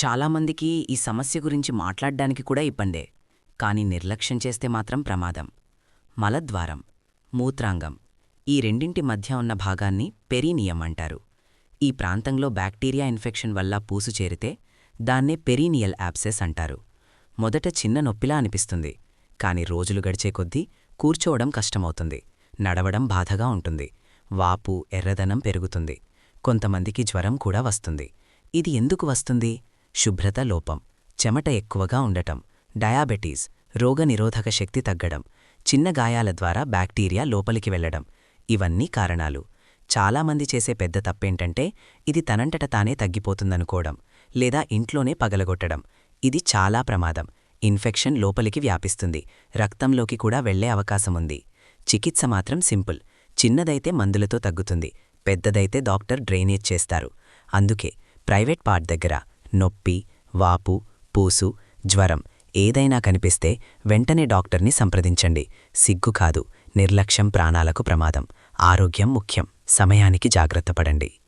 చాలామందికి ఈ సమస్య గురించి మాట్లాడ్డానికి కూడా ఇబ్బందే. కానీ నిర్లక్ష్యం చేస్తే మాత్రం ప్రమాదం. మలద్వారం మూత్రాంగం ఈ రెండింటి మధ్య ఉన్న భాగాన్ని పెరీనియం అంటారు. ఈ ప్రాంతంలో బ్యాక్టీరియా ఇన్ఫెక్షన్ వల్ల పూసు చేరితే దాన్నే పెరీనియల్ యాప్సెస్ అంటారు. మొదట చిన్న నొప్పిలా అనిపిస్తుంది కాని రోజులు గడిచే కొద్దీ కూర్చోవడం కష్టమవుతుంది నడవడం బాధగా ఉంటుంది వాపు ఎర్రదనం పెరుగుతుంది కొంతమందికి జ్వరం కూడా వస్తుంది. ఇది ఎందుకు వస్తుంది? శుభ్రత లోపం చెమట ఎక్కువగా ఉండటం డయాబెటీస్ రోగనిరోధక శక్తి తగ్గడం చిన్న గాయాల ద్వారా బ్యాక్టీరియా లోపలికి వెళ్ళడం ఇవన్నీ కారణాలు. చాలామంది చేసే పెద్ద తప్పేంటంటే ఇది తనంటట తానే తగ్గిపోతుందనుకోవడం లేదా ఇంట్లోనే పగలగొట్టడం. ఇది చాలా ప్రమాదం. ఇన్ఫెక్షన్ లోపలికి వ్యాపిస్తుంది. రక్తంలోకి కూడా వెళ్ళే అవకాశముంది చికిత్స మాత్రం సింపుల్. చిన్నదైతే మందులతో తగ్గుతుంది. పెద్దదైతే డాక్టర్ డ్రైనేజ్ చేస్తారు. అందుకే ప్రైవేట్ పార్ట్ దగ్గర నొప్పి వాపు పూసు జ్వరం ఏదైనా కనిపిస్తే వెంటనే డాక్టర్ని సంప్రదించండి. సిగ్గు కాదు నిర్లక్ష్యం ప్రాణాలకు ప్రమాదం. ఆరోగ్యం ముఖ్యం. సమయానికి జాగ్రత్త పడండి.